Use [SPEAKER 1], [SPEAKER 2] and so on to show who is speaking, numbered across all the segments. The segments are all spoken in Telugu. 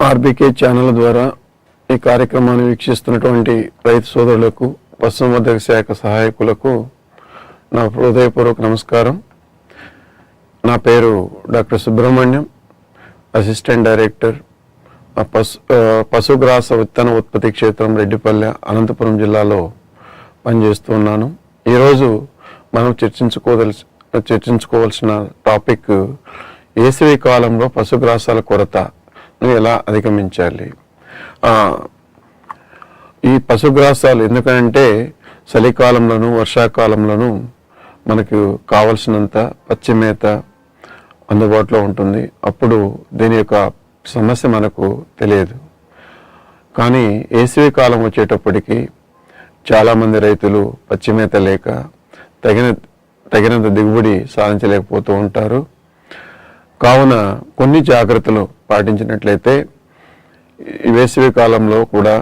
[SPEAKER 1] ఆర్బికే ఛానల్ ద్వారా ఈ కార్యక్రమాన్ని వీక్షిస్తున్నటువంటి రైతు సోదరులకు పశుసంవర్ధక శాఖ సహాయకులకు నా హృదయపూర్వక నమస్కారం. నా పేరు డాక్టర్ సుబ్రహ్మణ్యం అసిస్టెంట్ డైరెక్టర్ పశు పశుగ్రాస విత్తన ఉత్పత్తి క్షేత్రం రెడ్డిపల్లె అనంతపురం జిల్లాలో పనిచేస్తున్నాను ఈరోజు మనం చర్చించుకోదలసి చర్చించుకోవాల్సిన టాపిక్ వేసవి కాలంలో పశుగ్రాసాల కొరతను ఎలా అధిగమించాలి? ఈ పశుగ్రాసాలు ఎందుకంటే చలికాలంలోను వర్షాకాలంలోను మనకు కావలసినంత పచ్చి మేత అందుబాటులో ఉంటుంది. అప్పుడు దీని యొక్క సమస్య మనకు తెలియదు. కానీ వేసవి కాలం వచ్చేటప్పటికి చాలామంది రైతులు పచ్చి మేత లేక తగిన తగినంత దిగుబడి సాధించలేకపోతూ ఉంటారు. కావున కొన్ని జాగ్రత్తలు పాటించినట్లయితే వేసవి కాలంలో కూడా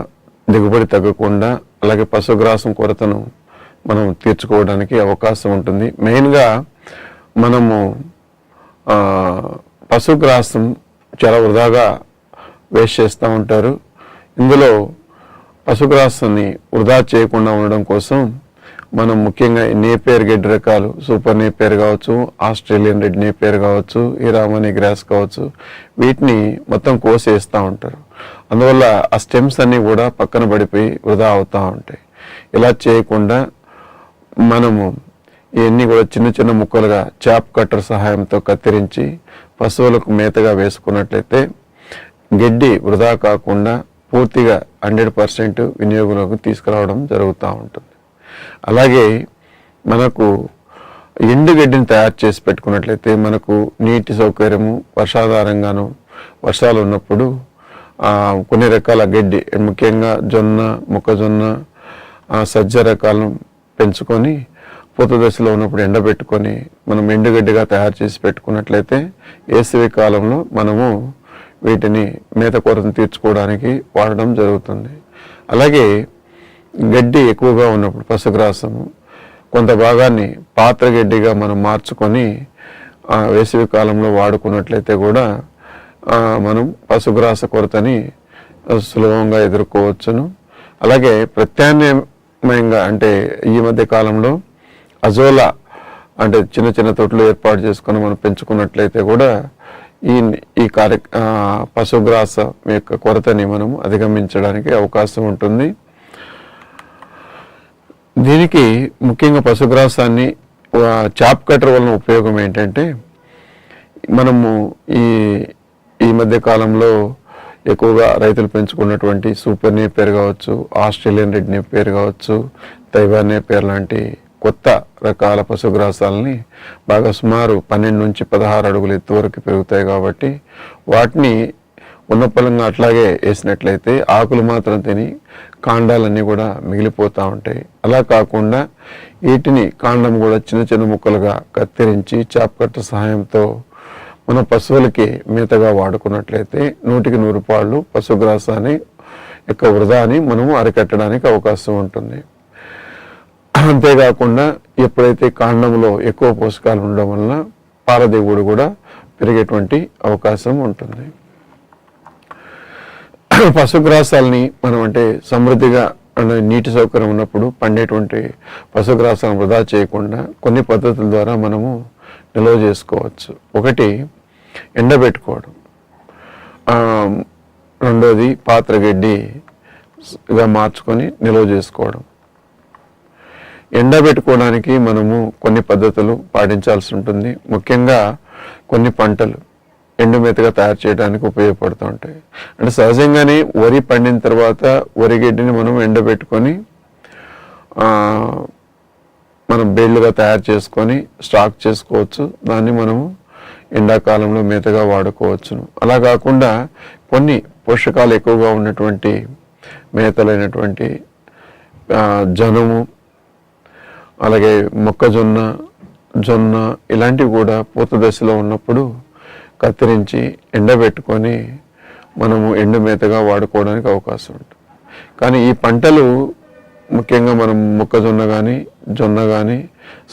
[SPEAKER 1] దిగుబడి తగ్గకుండా అలాగే పశుగ్రాసం కొరతను మనం తీర్చుకోవడానికి అవకాశం ఉంటుంది. మెయిన్గా మనము పశుగ్రాసం చాలా వృధాగా వేస్ట్ చేస్తూ ఉంటారు. ఇందులో పశుగ్రాసాన్ని వృధా చేయకుండా ఉండడం కోసం మనం ముఖ్యంగా నేపేర్ గడ్డి రకాలు సూపర్ నేపేర్ కావచ్చు ఆస్ట్రేలియన్ రెడ్ నేపేర్ కావచ్చు ఈ గ్రాస్ కావచ్చు వీటిని మొత్తం కోసేస్తూ ఉంటారు. అందువల్ల ఆ స్టెమ్స్ అన్నీ కూడా పక్కన పడిపోయి వృధా అవుతూ ఉంటాయి. ఇలా చేయకుండా మనము ఇవన్నీ కూడా చిన్న చిన్న ముక్కలుగా చాప్ కట్టర్ సహాయంతో కత్తిరించి పశువులకు మేతగా వేసుకున్నట్లయితే గడ్డి వృధా కాకుండా పూర్తిగా హండ్రెడ్ పర్సెంట్ వినియోగంలోకి తీసుకురావడం జరుగుతూ ఉంటుంది. అలాగే మనకు ఎండుగడ్డిని తయారు చేసి పెట్టుకున్నట్లయితే మనకు నీటి సౌకర్యము వర్షాధారంగాను వర్షాలు ఉన్నప్పుడు కొన్ని రకాల గడ్డి ముఖ్యంగా జొన్న మొక్కజొన్న సజ్జ రకాలను పెంచుకొని పూత దశలో ఉన్నప్పుడు ఎండబెట్టుకొని మనం ఎండుగడ్డిగా తయారు చేసి పెట్టుకున్నట్లయితే వేసవి కాలంలో మనము వీటిని మేత కొరతను తీర్చుకోవడానికి వాడడం జరుగుతుంది. అలాగే గడ్డి ఎక్కువగా ఉన్నప్పుడు పశుగ్రాసము కొంత భాగాన్ని పాత్ర గడ్డిగా మనం మార్చుకొని వేసవి కాలంలో వాడుకున్నట్లయితే కూడా మనం పశుగ్రాస కొరతని సులభంగా ఎదుర్కోవచ్చును. అలాగే ప్రత్యామ్నాయంగా అంటే ఈ మధ్య కాలంలో అజోలా అంటే చిన్న చిన్న తొట్లు ఏర్పాటు చేసుకొని మనం పెంచుకున్నట్లయితే కూడా ఈ ఈ కార్య పశుగ్రాస యొక్క కొరతని మనము అధిగమించడానికి అవకాశం ఉంటుంది. దీనికి ముఖ్యంగా పశుగ్రాసాన్ని చాప్ కట్టర్ వలన ఉపయోగం ఏంటంటే మనము ఈ ఈ మధ్య కాలంలో ఎక్కువగా రైతులు పెంచుకున్నటువంటి సూపర్ నేపేర్ కావచ్చు ఆస్ట్రేలియన్ రెడ్ నేపేర్ కావచ్చు తైవాన్ నేపేర్ లాంటి కొత్త రకాల పశుగ్రాసాలని బాగా సుమారు పన్నెండు నుంచి పదహారు అడుగులు ఎత్తు వరకు పెరుగుతాయి కాబట్టి వాటిని ఉన్న పొలంగా అట్లాగే వేసినట్లయితే ఆకులు మాత్రం తిని కాండాలన్నీ కూడా మిగిలిపోతూ ఉంటాయి. అలా కాకుండా వీటిని కాండం కూడా చిన్న చిన్న ముక్కలుగా కత్తిరించి చాపకట్ట సహాయంతో మన పశువులకి మేతగా వాడుకున్నట్లయితే నూటికి నూరు పాళ్ళు పశుగ్రాసాన్ని యొక్క వృధాని మనము అరికట్టడానికి అవకాశం ఉంటుంది. అంతేకాకుండా ఎప్పుడైతే కాండంలో ఎక్కువ పోషకాలు ఉండడం వలన పాల కూడా పెరిగేటువంటి అవకాశం ఉంటుంది. పశుగ్రాసాలని మనం అంటే సమృద్ధిగా అంటే నీటి సౌకర్యం ఉన్నప్పుడు పండేటువంటి పశుగ్రాసాలను వృధా చేయకుండా కొన్ని పద్ధతుల ద్వారా మనము నిల్వ చేసుకోవచ్చు. ఒకటి ఎండబెట్టుకోవడం రెండోది పాత్రగడ్డిగా మార్చుకొని నిల్వ చేసుకోవడం. ఎండబెట్టుకోవడానికి మనము కొన్ని పద్ధతులు పాటించాల్సి ఉంటుంది. ముఖ్యంగా కొన్ని పంటలు ఎండుమేతగా తయారు చేయడానికి ఉపయోగపడుతూ ఉంటాయి. అంటే సహజంగానే వరి పండిన తర్వాత వరి గడ్డిని మనం ఎండబెట్టుకొని మనం బేళ్ళుగా తయారు చేసుకొని స్టాక్ చేసుకోవచ్చు. దాన్ని మనము ఎండాకాలంలో మేతగా వాడుకోవచ్చును. అలా కాకుండా కొన్ని పోషకాలు ఎక్కువగా ఉన్నటువంటి మేతలైనటువంటి జనము జనుము అలాగే మొక్కజొన్న జొన్న ఇలాంటివి కూడా పూత దశలో ఉన్నప్పుడు కత్తిరించి ఎండబెట్టుకొని మనము ఎండు మేతగా వాడుకోవడానికి అవకాశం ఉంటుంది. కానీ ఈ పంటలు ముఖ్యంగా మనం మొక్కజొన్న కానీ జొన్న కానీ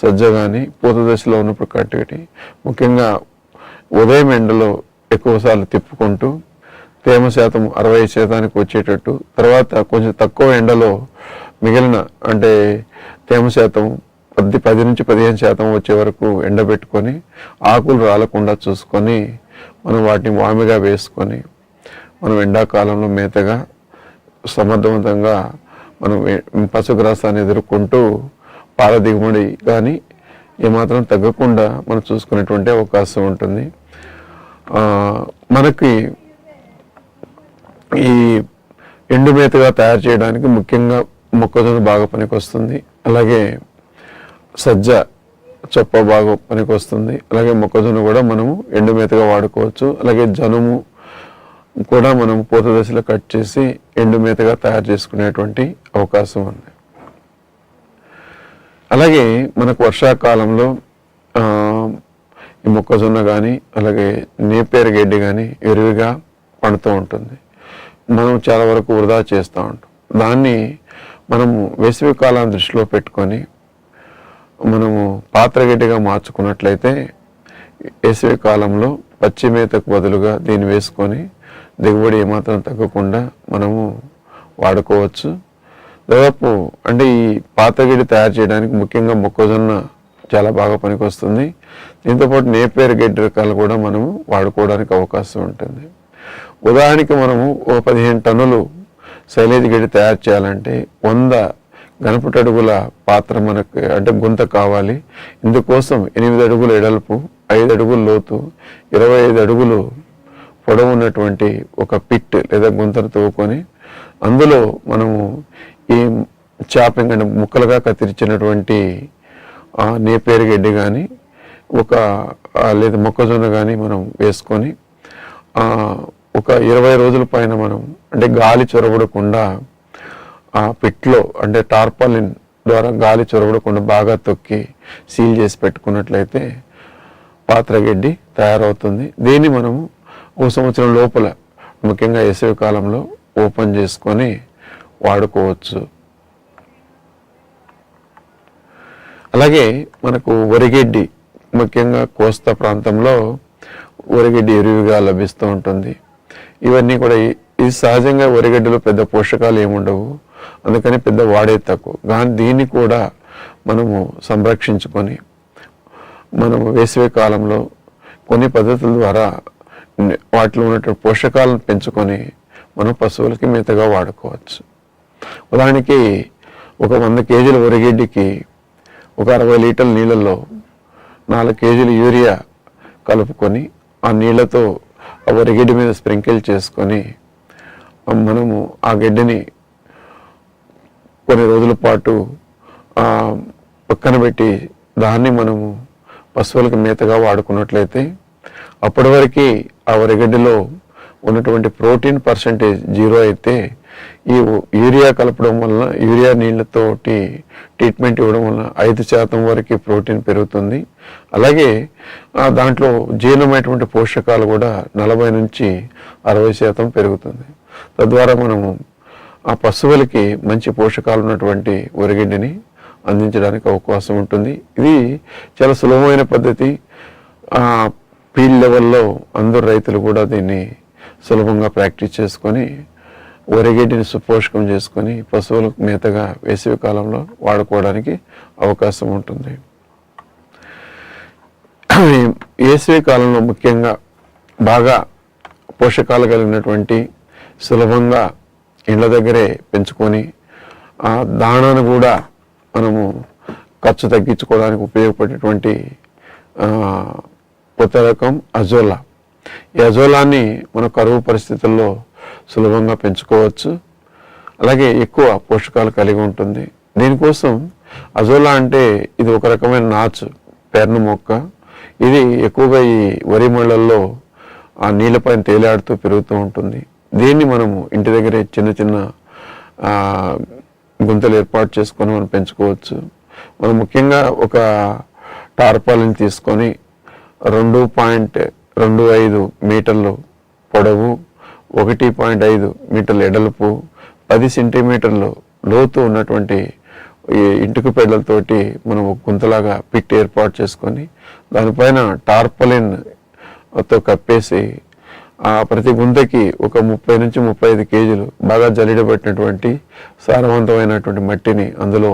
[SPEAKER 1] సజ్జ కానీ పూత దశలో ఉన్నప్పుడు కట్టేటి. ముఖ్యంగా ఉదయం ఎండలో ఎక్కువసార్లు తిప్పుకుంటూ తేమ శాతం అరవై శాతానికి వచ్చేటట్టు తర్వాత కొంచెం తక్కువ ఎండలో మిగిలిన అంటే తేమ శాతం పది పది నుంచి పదిహేను శాతం వచ్చే వరకు ఎండబెట్టుకొని ఆకులు రాలకుండా చూసుకొని మనం వాటిని వామిగా వేసుకొని మనం ఎండాకాలంలో మేతగా సమర్థవంతంగా మనం పశుగ్రాసాన్ని ఎదుర్కొంటూ పాల దిగుబడి కానీ ఏమాత్రం తగ్గకుండా మనం చూసుకునేటువంటి అవకాశం ఉంటుంది. మనకి ఈ ఎండు మేతగా తయారు చేయడానికి ముఖ్యంగా మొక్కజొన్న బాగా పనికొస్తుంది. అలాగే సజ్జ చొప్ప బాగా పనికొస్తుంది. అలాగే మొక్కజొన్న కూడా మనము ఎండు మేతగా వాడుకోవచ్చు. అలాగే జనుము కూడా మనం పూత దశలో కట్ చేసి ఎండు మేతగా తయారు చేసుకునేటువంటి అవకాశం ఉంది. అలాగే మనకు వర్షాకాలంలో ఈ మొక్కజొన్న కానీ అలాగే నేపేరు గడ్డి కానీ ఎరువుగా పండుతూ ఉంటుంది. మనం చాలా వరకు వృధా చేస్తూ ఉంటాం. దాన్ని మనము వేసవి కాలాన్ని దృష్టిలో పెట్టుకొని మనము పాత్రగడ్డిగా మార్చుకున్నట్లయితే వేసవి కాలంలో పచ్చి మేతకు బదులుగా దీన్ని వేసుకొని దిగుబడి ఏమాత్రం తగ్గకుండా మనము వాడుకోవచ్చు. దాదాపు అంటే ఈ పాతగిడి తయారు చేయడానికి ముఖ్యంగా మొక్కజొన్న చాలా బాగా పనికొస్తుంది. దీంతోపాటు నేపేరు గడ్డి రకాలు కూడా మనము వాడుకోవడానికి అవకాశం ఉంటుంది. ఉదాహరణకి మనము ఓ పదిహేను టన్నులు శైలేజ్ గడ్డి తయారు చేయాలంటే వంద గణపటి అడుగుల పాత్ర మనకు అంటే గుంత కావాలి. ఇందుకోసం ఎనిమిది అడుగుల ఎడల్పు ఐదు అడుగులు లోతు ఇరవై ఐదు అడుగులు పొడవు ఉన్నటువంటి ఒక పిట్ లేదా గుంతను తవ్వుకొని అందులో మనము ఈ చాపింగ్ అంటే ముక్కలుగా కత్తిరించినటువంటి నేపేరు గడ్డి కానీ ఒక లేదా మొక్కజొన్న కానీ మనం వేసుకొని ఒక ఇరవై రోజుల పైన మనం అంటే గాలి చొరబడకుండా ఆ పిట్లో అంటే టార్పాలిన్ ద్వారా గాలి చొరబడకుండా బాగా తొక్కి సీల్ చేసి పెట్టుకున్నట్లయితే పాత్రగడ్డి తయారవుతుంది. దీన్ని మనము ఒక సంవత్సరం లోపల ముఖ్యంగా వేసవి కాలంలో ఓపెన్ చేసుకొని వాడుకోవచ్చు. అలాగే మనకు వరిగడ్డి ముఖ్యంగా కోస్తా ప్రాంతంలో వరిగడ్డి ఎరువుగా లభిస్తూ ఉంటుంది. ఇవన్నీ కూడా ఇది సహజంగా వరిగడ్డలో పెద్ద పోషకాలు ఏముండవు. అందుకని పెద్ద వాడే తక్కువ. కానీ దీన్ని కూడా మనము సంరక్షించుకొని మనం వేసవి కాలంలో కొన్ని పద్ధతుల ద్వారా వాటిలో ఉన్నటువంటి పోషకాలను పెంచుకొని మనం పశువులకి మేతగా వాడుకోవచ్చు. ఉదాహరణకి ఒక వంద కేజీల వరిగడ్డికి ఒక అరవై లీటర్ల నీళ్ళల్లో నాలుగు కేజీలు యూరియా కలుపుకొని ఆ నీళ్ళతో ఆ వరిగడ్డి మీద స్ప్రింకిల్ చేసుకొని మనము ఆ గడ్డిని కొన్ని రోజుల పాటు పక్కన పెట్టి దాన్ని మనము పశువులకు మేతగా వాడుకున్నట్లయితే అప్పటి వరకు ఆ వరిగడ్డిలో ఉన్నటువంటి ప్రోటీన్ పర్సంటేజ్ జీరో అయితే ఈ యూరియా కలపడం వలన యూరియా నీళ్ళతోటి ట్రీట్మెంట్ ఇవ్వడం వలన ఐదు శాతం వరకు ప్రోటీన్ పెరుగుతుంది. అలాగే దాంట్లో జీర్ణమైనటువంటి పోషకాలు కూడా నలభై నుంచి అరవై శాతం పెరుగుతుంది. తద్వారా మనము ఆ పశువులకి మంచి పోషకాలు ఉన్నటువంటి వరిగడ్డిని అందించడానికి అవకాశం ఉంటుంది. ఇది చాలా సులభమైన పద్ధతి. ఆ ఫీల్డ్ లెవెల్లో అందరు రైతులు కూడా దీన్ని సులభంగా ప్రాక్టీస్ చేసుకొని వరిగడ్డిని సుపోషకం చేసుకొని పశువులకు మేతగా వేసవి కాలంలో వాడుకోవడానికి అవకాశం ఉంటుంది. వేసవి కాలంలో ముఖ్యంగా బాగా పోషకాలు కలిగినటువంటి సులభంగా ఇండ్ల దగ్గరే పెంచుకొని ఆ దాణాను కూడా మనము ఖర్చు తగ్గించుకోవడానికి ఉపయోగపడేటువంటి కొత్త రకం అజోలా ఈ అజోలాన్ని మన కరువు పరిస్థితుల్లో సులభంగా పెంచుకోవచ్చు. అలాగే ఎక్కువ పోషకాలు కలిగి ఉంటుంది. దీనికోసం అజోలా అంటే ఇది ఒక రకమైన నాచు పెర్న మొక్క. ఇది ఎక్కువగా ఈ వరి మళ్ళల్లో ఆ నీళ్ళపైన తేలాడుతూ పెరుగుతూ ఉంటుంది. దీన్ని మనము ఇంటి దగ్గరే చిన్న చిన్న గుంతలు ఏర్పాటు చేసుకొని మనం పెంచుకోవచ్చు. మనం ముఖ్యంగా ఒక టార్పాలిని తీసుకొని రెండు పాయింట్ రెండు ఐదు మీటర్లు పొడవు ఒకటి పాయింట్ ఐదు మీటర్ల ఎడల్పు పది సెంటీమీటర్లు లోతు ఉన్నటువంటి ఈ ఇంటికి పెళ్ళతోటి మనం ఒక గుంతలాగా పిట్ ఏర్పాటు చేసుకొని దానిపైన టార్పలిన్తో కప్పేసి ఆ ప్రతి గుంతకి ఒక ముప్పై నుంచి ముప్పై ఐదు కేజీలు బాగా జల్లిడబెట్టినటువంటి సారవంతమైనటువంటి మట్టిని అందులో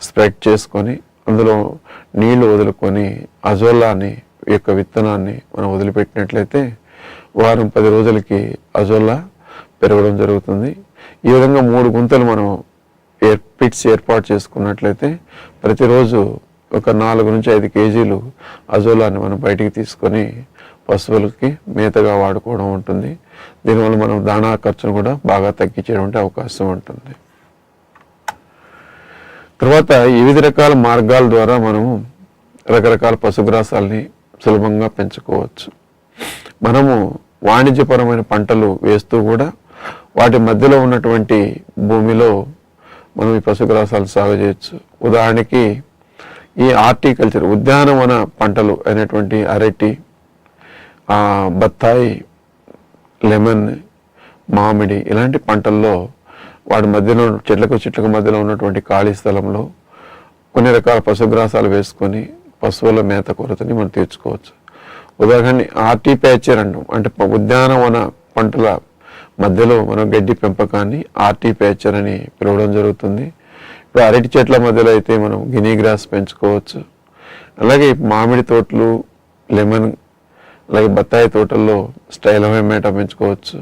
[SPEAKER 1] స్ప్రెడ్ చేసుకొని అందులో నీళ్ళు వదులుకొని అజోలాని యొక్క విత్తనాన్ని మనం వదిలిపెట్టినట్లయితే వారం పది రోజులకి అజోలా పెరగడం జరుగుతుంది. ఈ విధంగా మూడు గుంతలు మనం ఏర్ పిట్స్ ఏర్పాటు చేసుకున్నట్లయితే ప్రతిరోజు ఒక నాలుగు నుంచి ఐదు కేజీలు అజోలాన్ని మనం బయటికి తీసుకొని పశువులకి మేతగా వాడుకోవడం ఉంటుంది. దీనివల్ల మనం దాణా ఖర్చును కూడా బాగా తగ్గించేటువంటి అవకాశం ఉంటుంది. తర్వాత వివిధ రకాల మార్గాల ద్వారా మనము రకరకాల పశుగ్రాసాలని సులభంగా పెంచుకోవచ్చు. మనము వాణిజ్యపరమైన పంటలు వేస్తూ కూడా వాటి మధ్యలో ఉన్నటువంటి భూమిలో మనం ఈ పశుగ్రాసాలు సాగు చేయొచ్చు. ఉదాహరణకి ఈ ఆర్టికల్చర్ ఉద్యానవన పంటలు అయినటువంటి అరటి బత్తాయి లెమన్ మామిడి ఇలాంటి పంటల్లో వాటి మధ్యలో చెట్లకు చెట్లకు మధ్యలో ఉన్నటువంటి ఖాళీ స్థలంలో కొన్ని రకాల పశుగ్రాసాలు వేసుకొని పశువుల మేత కొరతని మనం తీర్చుకోవచ్చు. ఉదాహరణ ప్యాచర్ అంటాం. అంటే ఉద్యానవన పంటల మధ్యలో మనం గడ్డి పెంపకాన్ని ఆర్టిపేచర్ అని పిలవడం జరుగుతుంది. ఇప్పుడు అరటి చెట్ల మధ్యలో అయితే మనం గినీ గ్రాస్ పెంచుకోవచ్చు. అలాగే మామిడి తోటలు లెమన్ అలాగే బత్తాయి తోటల్లో స్టైలమేట పెంచుకోవచ్చు.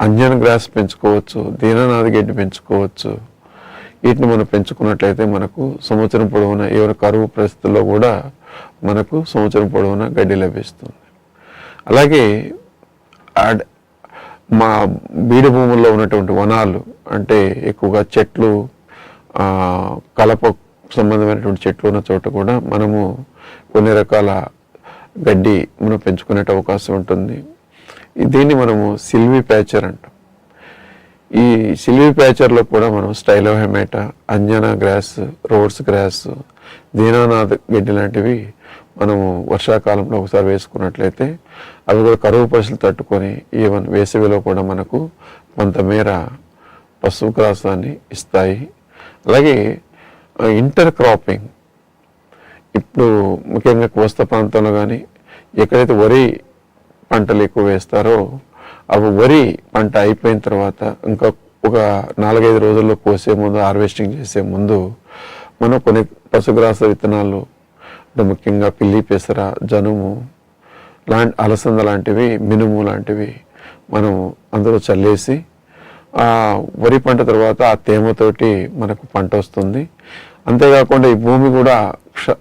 [SPEAKER 1] అంజన్ గ్రాస్ పెంచుకోవచ్చు దీననాథ్ గడ్డి పెంచుకోవచ్చు. వీటిని మనం పెంచుకున్నట్లయితే మనకు సంవత్సరం పొడవునా ఎవరి కరువు పరిస్థితుల్లో కూడా మనకు సంవత్సరం పొడవునా గడ్డి లభిస్తుంది. అలాగే మా బీడు భూముల్లో ఉన్నటువంటి వనాలు అంటే ఎక్కువగా చెట్లు కలప సంబంధమైనటువంటి చెట్లు ఉన్న చోట కూడా మనము కొన్ని రకాల గడ్డి మనం పెంచుకునే అవకాశం ఉంటుంది. దీన్ని మనము సిల్వీ ప్యాచర్ అంటాం. ఈ సిల్వీ ప్యాచర్లో కూడా మనం stylo hamata Anjana grass Rhodes grass Dinanath గడ్డి లాంటివి మనము వర్షాకాలంలో ఒకసారి వేసుకున్నట్లయితే అవి కూడా కరువు పసులు తట్టుకొని ఈవెన్ వేసవిలో కూడా మనకు కొంతమేర పశుగ్రాసాన్ని ఇస్తాయి. అలాగే ఇంటర్ క్రాపింగ్. ఇప్పుడు ముఖ్యంగా కోస్తా ప్రాంతంలో కానీ ఎక్కడైతే వరి పంటలు ఎక్కువ వేస్తారో అవి వరి పంట అయిపోయిన తర్వాత ఇంకా ఒక నాలుగైదు రోజుల్లో కోసే ముందు హార్వెస్టింగ్ చేసే ముందు మనం కొన్ని పశుగ్రాస విత్తనాలు అంటే ముఖ్యంగా పిల్లి పెసర జనుము లాంటి అలసంద లాంటివి మినుము లాంటివి మనం అందులో చల్లేసి ఆ వరి పంట తర్వాత ఆ తేమతోటి మనకు పంట వస్తుంది. అంతేకాకుండా ఈ భూమి కూడా క్ష-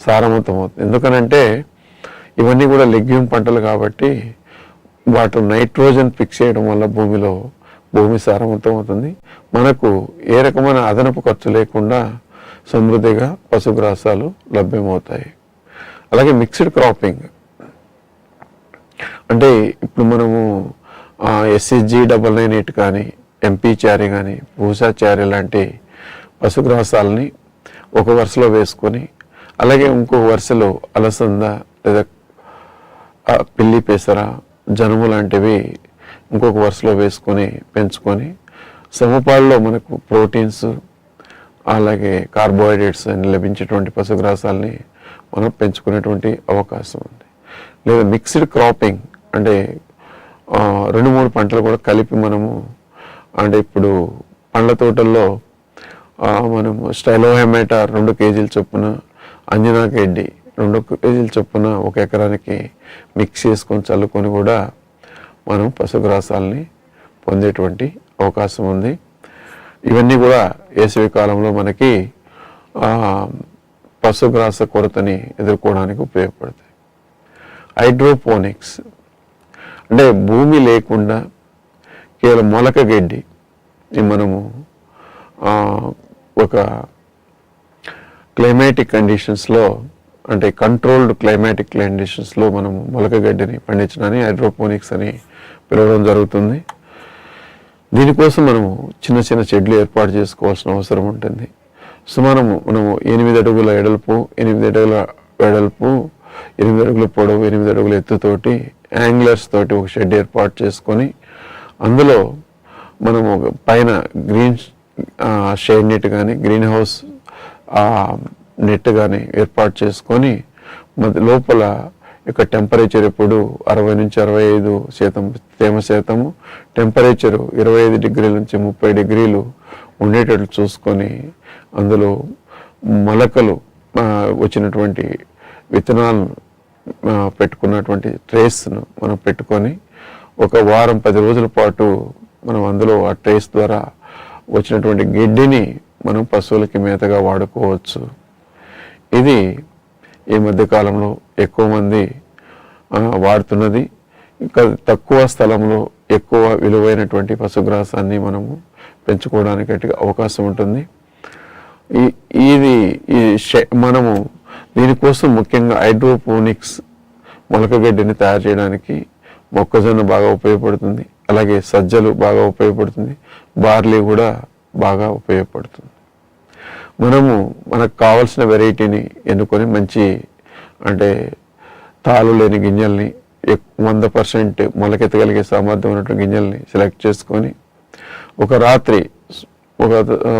[SPEAKER 1] సారవంతం అవుతుంది. ఎందుకనంటే ఇవన్నీ కూడా లెగ్యూమ్ పంటలు కాబట్టి వాటి నైట్రోజన్ ఫిక్స్ చేయడం వల్ల భూమిలో భూమి సారవంతం అవుతుంది. మనకు ఏ రకమైన అదనపు ఖర్చు లేకుండా సమృద్ధిగా పశుగ్రాసాలు లభ్యమవుతాయి. అలాగే మిక్స్డ్ క్రాపింగ్ అంటే ఇప్పుడు మనము ఎస్ఎస్జి డబల్ నైన్ ఎయిట్ కానీ ఎంపీ చారీ కానీ భూసా చారీ లాంటి పశుగ్రాసాలని ఒక వరుసలో వేసుకొని అలాగే ఇంకో వరుసలో అలసంద లేదా పిల్లి పెసర జనుము లాంటివి ఇంకొక వరుసలో వేసుకొని పెంచుకొని సమపాల్లో మనకు ప్రోటీన్స్ అలాగే కార్బోహైడ్రేట్స్ అని లభించేటువంటి పశుగ్రాసాలని మనం పెంచుకునేటువంటి అవకాశం ఉంది. లేదా మిక్స్డ్ క్రాపింగ్ అంటే రెండు మూడు పంటలు కూడా కలిపి మనము అంటే ఇప్పుడు పండ్ల తోటల్లో మనము స్టైలోహెమేటా రెండు కేజీల చొప్పున అంజనా గడ్డి రెండు కేజీల చొప్పున ఒక ఎకరానికి మిక్స్ చేసుకొని చల్లుకొని కూడా మనం పశుగ్రాసాలని పొందేటువంటి అవకాశం ఉంది. ఇవన్నీ కూడా వేసవి కాలంలో మనకి పశుగ్రాస కొరతని ఎదుర్కోవడానికి ఉపయోగపడతాయి. హైడ్రోపోనిక్స్ అంటే భూమి లేకుండా కేవలం మొలక గడ్డి మనము ఒక క్లైమాటిక్ కండిషన్స్లో అంటే కంట్రోల్డ్ క్లైమాటిక్ కండిషన్స్లో మనం మొలకగడ్డిని పండించడాన్ని హైడ్రోపోనిక్స్ అని పిలవడం జరుగుతుంది. దీనికోసం మనము చిన్న చిన్న చెట్లు ఏర్పాటు చేసుకోవాల్సిన అవసరం ఉంటుంది. సుమారు మనము ఎనిమిది అడుగుల ఎడల్పు ఎనిమిది అడుగుల వెడల్పు ఎనిమిది అడుగుల పొడవు ఎనిమిది అడుగుల ఎత్తుతోటి యాంగ్లర్స్ తోటి ఒక షెడ్ ఏర్పాటు చేసుకొని అందులో మనము పైన గ్రీన్ షేడ్ నెట్ కానీ గ్రీన్ హౌస్ నెట్ కానీ ఏర్పాటు చేసుకొని మధ్య లోపల యొక్క టెంపరేచర్ ఎప్పుడు అరవై నుంచి అరవై ఐదు శాతం తేమ శాతము. టెంపరేచరు ఇరవై ఐదు డిగ్రీల నుంచి ముప్పై డిగ్రీలు ఉండేటట్లు చూసుకొని అందులో మొలకలు వచ్చినటువంటి విత్తనాలను పెట్టుకున్నటువంటి ట్రేస్ను మనం పెట్టుకొని ఒక వారం పది రోజుల పాటు మనం అందులో ఆ ట్రేస్ ద్వారా వచ్చినటువంటి గడ్డిని మనం పశువులకి మేతగా వాడుకోవచ్చు. ఇది ఈ మధ్య కాలంలో ఎక్కువ మంది వాడుతున్నది. ఇంకా తక్కువ స్థలంలో ఎక్కువ విలువైనటువంటి పశుగ్రాసాన్ని మనము పెంచుకోవడానికి అవకాశం ఉంటుంది. ఈ ఇది ఈ మనము దీనికోసం ముఖ్యంగా హైడ్రోపోనిక్స్ మొలకగడ్డిని తయారు చేయడానికి మొక్కజొన్న బాగా ఉపయోగపడుతుంది. అలాగే సజ్జలు బాగా ఉపయోగపడుతుంది. బార్లీ కూడా బాగా ఉపయోగపడుతుంది. మనము మనకు కావాల్సిన వెరైటీని ఎన్నుకొని మంచి అంటే తాళు లేని గింజల్ని వంద పర్సెంట్ మొలకెత్తగలిగే సామర్థ్యం ఉన్నటువంటి గింజల్ని సెలెక్ట్ చేసుకొని ఒక రాత్రి ఒక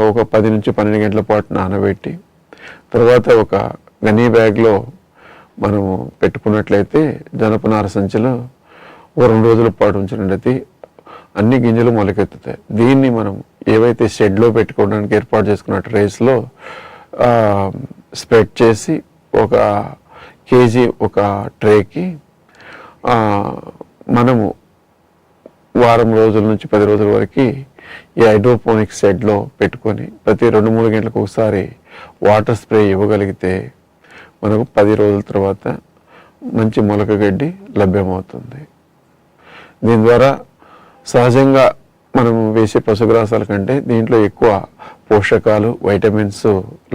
[SPEAKER 1] ఒక పది నుంచి పన్నెండు గంటల పాటు నానబెట్టి తర్వాత ఒక గనీ బ్యాగ్లో మనము పెట్టుకున్నట్లయితే జనపనార సంచిలో ఓ రెండు రోజుల పాటు ఉంచినట్లయితే అన్ని గింజలు మొలకెత్తుతాయి. దీన్ని మనం ఏవైతే షెడ్లో పెట్టుకోవడానికి ఏర్పాటు చేసుకున్న ట్రేస్లో స్ప్రెడ్ చేసి ఒక కేజీ ఒక ట్రేకి మనము వారం రోజుల నుంచి పది రోజుల వరకు ఈ హైడ్రోపోనిక్ షెడ్లో పెట్టుకొని ప్రతి రెండు మూడు గంటలకు ఒకసారి వాటర్ స్ప్రే ఇవ్వగలిగితే మనకు పది రోజుల తర్వాత మంచి మొలక గడ్డి లభ్యమవుతుంది. దీని ద్వారా సహజంగా మనం వేసే పశుగ్రాసాల కంటే దీంట్లో ఎక్కువ పోషకాలు వైటమిన్స్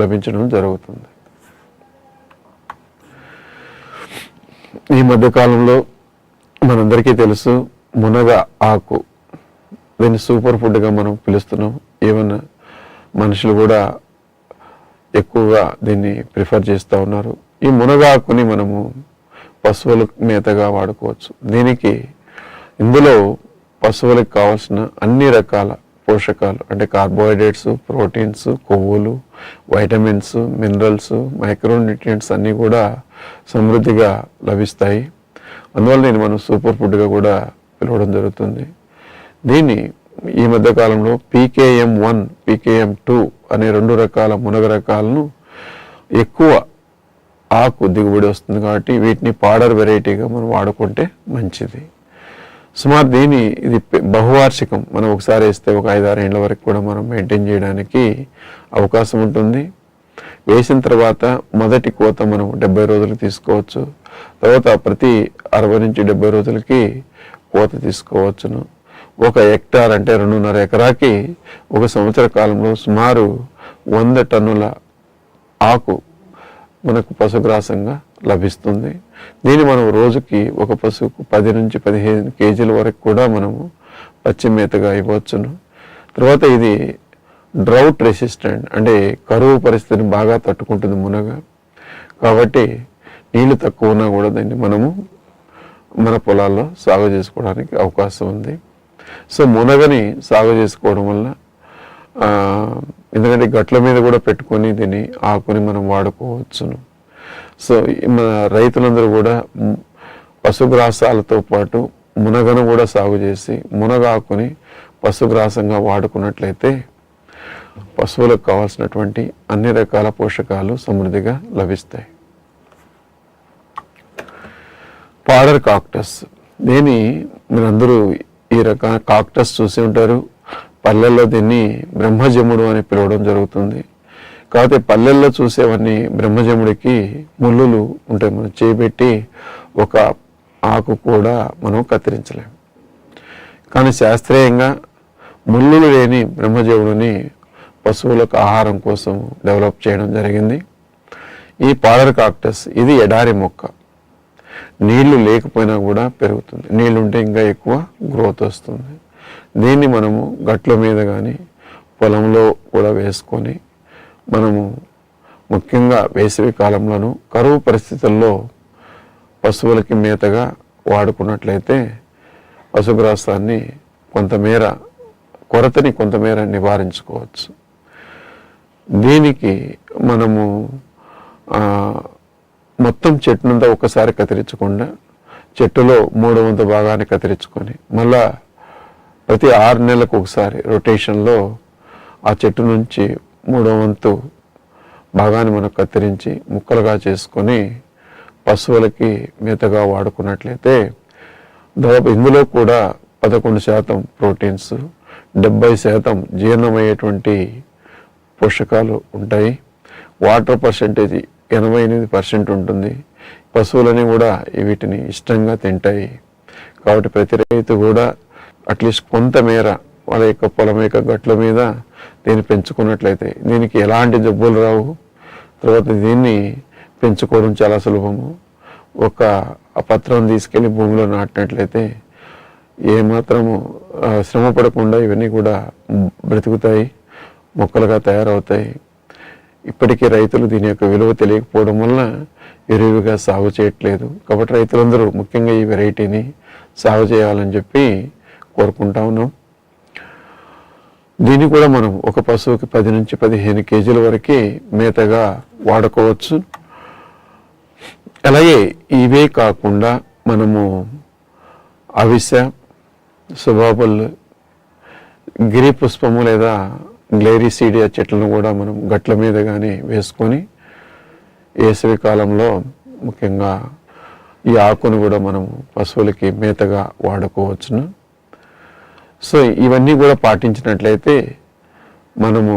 [SPEAKER 1] లభించడం జరుగుతుంది. ఈ మధ్యకాలంలో మనందరికీ తెలుసు మునగ ఆకు దీన్ని సూపర్ ఫుడ్గా మనం పిలుస్తున్నాం. ఈవెన్ మనుషులు కూడా ఎక్కువగా దీన్ని ప్రిఫర్ చేస్తూ ఉన్నారు. ఈ మునగ ఆకుని మనము పశువుల మేతగా వాడుకోవచ్చు. దీనికి ఇందులో పశువులకు కావాల్సిన అన్ని రకాల పోషకాలు అంటే కార్బోహైడ్రేట్స్ ప్రోటీన్స్ కొవ్వులు వైటమిన్స్ మినరల్స్ మైక్రోన్యూట్రియంట్స్ అన్నీ కూడా సమృద్ధిగా లభిస్తాయి. అందువల్ల నేను మనం సూపర్ ఫుడ్గా కూడా పిలవడం జరుగుతుంది. దీన్ని ఈ మధ్య కాలంలో పీకేఎం వన్ పీకేఎం టూ అనే రెండు రకాల మునగ రకాలను ఎక్కువ ఆకు దిగుబడి వస్తుంది కాబట్టి వీటిని పాడర్ వెరైటీగా మనం వాడుకుంటే మంచిది. సుమారు దీని ఇది బహువార్షికం. మనం ఒకసారి వేస్తే ఒక ఐదారు ఏళ్ళ వరకు కూడా మనం మెయింటైన్ చేయడానికి అవకాశం ఉంటుంది. వేసిన తర్వాత మొదటి కోత మనం డెబ్బై రోజులు తీసుకోవచ్చు. తర్వాత ప్రతి అరవై నుంచి డెబ్బై రోజులకి కోత తీసుకోవచ్చును. ఒక హెక్టార్ అంటే రెండున్నర ఎకరాకి ఒక సంవత్సర కాలంలో సుమారు వంద టన్నుల ఆకు మనకు పశుగ్రాసంగా లభిస్తుంది. దీన్ని మనం రోజుకి ఒక పశువుకు పది నుంచి పదిహేను కేజీల వరకు కూడా మనము పచ్చి మేతగా ఇవ్వచ్చును. తర్వాత ఇది డ్రౌట్ రెసిస్టెంట్ అంటే కరువు పరిస్థితిని బాగా తట్టుకుంటుంది మునగ. కాబట్టి నీళ్ళు తక్కువ ఉన్నా కూడా దీన్ని మనము మన పొలాల్లో సాగు చేసుకోవడానికి అవకాశం ఉంది. సో మునగని సాగు చేసుకోవడం వల్ల ఎందుకంటే గట్ల మీద కూడా పెట్టుకొని దీన్ని ఆకుని మనం వాడుకోవచ్చును. సో మన రైతులందరూ కూడా పశుగ్రాసాలతో పాటు మునగను కూడా సాగు చేసి మునగాకుని పశుగ్రాసంగా వాడుకున్నట్లయితే పశువులకు కావాల్సినటువంటి అన్ని రకాల పోషకాలు సమృద్ధిగా లభిస్తాయి. పాడర్ కాక్టస్ దీన్ని మీరందరూ ఈ రకాల కాక్టస్ చూసి ఉంటారు. పల్లెల్లో దీన్ని బ్రహ్మజముడు అని పిలవడం జరుగుతుంది. కాకపోతే పల్లెల్లో చూసేవన్నీ బ్రహ్మజముడికి ముళ్ళులు ఉంటాయి. మనం చేపెట్టి ఒక ఆకు కూడా మనం కత్తిరించలేము కానీ శాస్త్రీయంగా ముళ్ళులు లేని బ్రహ్మజముడిని పశువులకు ఆహారం కోసం డెవలప్ చేయడం జరిగింది. ఈ పాడర్ కాక్టస్ ఇది ఎడారి మొక్క. నీళ్ళు లేకపోయినా కూడా పెరుగుతుంది. నీళ్ళు ఉంటే ఇంకా ఎక్కువ గ్రోత్ వస్తుంది. దీన్ని మనము గట్ల మీద కానీ పొలంలో కూడా వేసుకొని మనము ముఖ్యంగా వేసవి కాలంలోను కరువు పరిస్థితుల్లో పశువులకి మేతగా వాడుకున్నట్లయితే పశుగ్రాసాన్ని కొంతమేర కొరతని కొంతమేర నివారించుకోవచ్చు. దీనికి మనము మొత్తం చెట్టునంతా ఒకసారి కత్తిరించకుండా చెట్టులో మూడు వంత భాగాన్ని కత్తిరించుకొని మళ్ళా ప్రతి ఆరు నెలలకు ఒకసారి రొటేషన్లో ఆ చెట్టు నుంచి మూడో వంతు భాగాన్ని మనం కత్తిరించి ముక్కలుగా చేసుకొని పశువులకి మేతగా వాడుకున్నట్లయితే దాదాపు ఇందులో కూడా పదకొండు శాతం ప్రోటీన్స్ డెబ్బై శాతం జీర్ణమయ్యేటువంటి పోషకాలు ఉంటాయి. వాటర్ పర్సంటేజ్ ఎనభై ఎనిమిది పర్సెంట్ ఉంటుంది. పశువులని కూడా వీటిని ఇష్టంగా తింటాయి. కాబట్టి ప్రతి రైతు కూడా అట్లీస్ట్ కొంతమేర వాళ్ళ యొక్క పొలం యొక్క గట్ల మీద దీన్ని పెంచుకున్నట్లయితే దీనికి ఎలాంటి జబ్బులు రావు. తర్వాత దీన్ని పెంచుకోవడం చాలా సులభము. ఒక పత్రం తీసుకెళ్ళి భూమిలో నాటినట్లయితే ఏమాత్రము శ్రమ పడకుండా ఇవన్నీ కూడా బ్రతుకుతాయి మొక్కలుగా తయారవుతాయి. ఇప్పటికీ రైతులు దీని యొక్క విలువ తెలియకపోవడం వల్ల విరివిగా సాగు చేయట్లేదు. కాబట్టి రైతులందరూ ముఖ్యంగా ఈ వెరైటీని సాగు చేయాలని చెప్పి కోరుకుంటా ఉన్నాం. దీన్ని కూడా మనం ఒక పశువుకి పది నుంచి పదిహేను కేజీల వరకు మేతగా వాడుకోవచ్చు. అలాగే ఇవే కాకుండా మనము అవిస సుబాబుల్ గిరి పుష్పము లేదా గ్లేరిసీడియా చెట్లను కూడా మనం గట్ల మీద కానీ వేసుకొని వేసవి కాలంలో ముఖ్యంగా ఈ ఆకును కూడా మనం పశువులకి మేతగా వాడుకోవచ్చును. సో ఇవన్నీ కూడా పాటించినట్లయితే మనము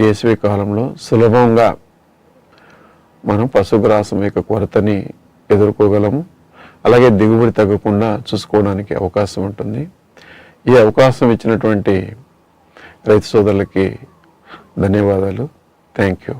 [SPEAKER 1] వేసవి కాలంలో సులభంగా మనం పశుగ్రాసం యొక్క కొరతని ఎదుర్కోగలము. అలాగే దిగుబడి తగ్గకుండా చూసుకోవడానికి అవకాశం ఉంటుంది. ఈ అవకాశం ఇచ్చినటువంటి రైతు సోదరులకి ధన్యవాదాలు. Thank you.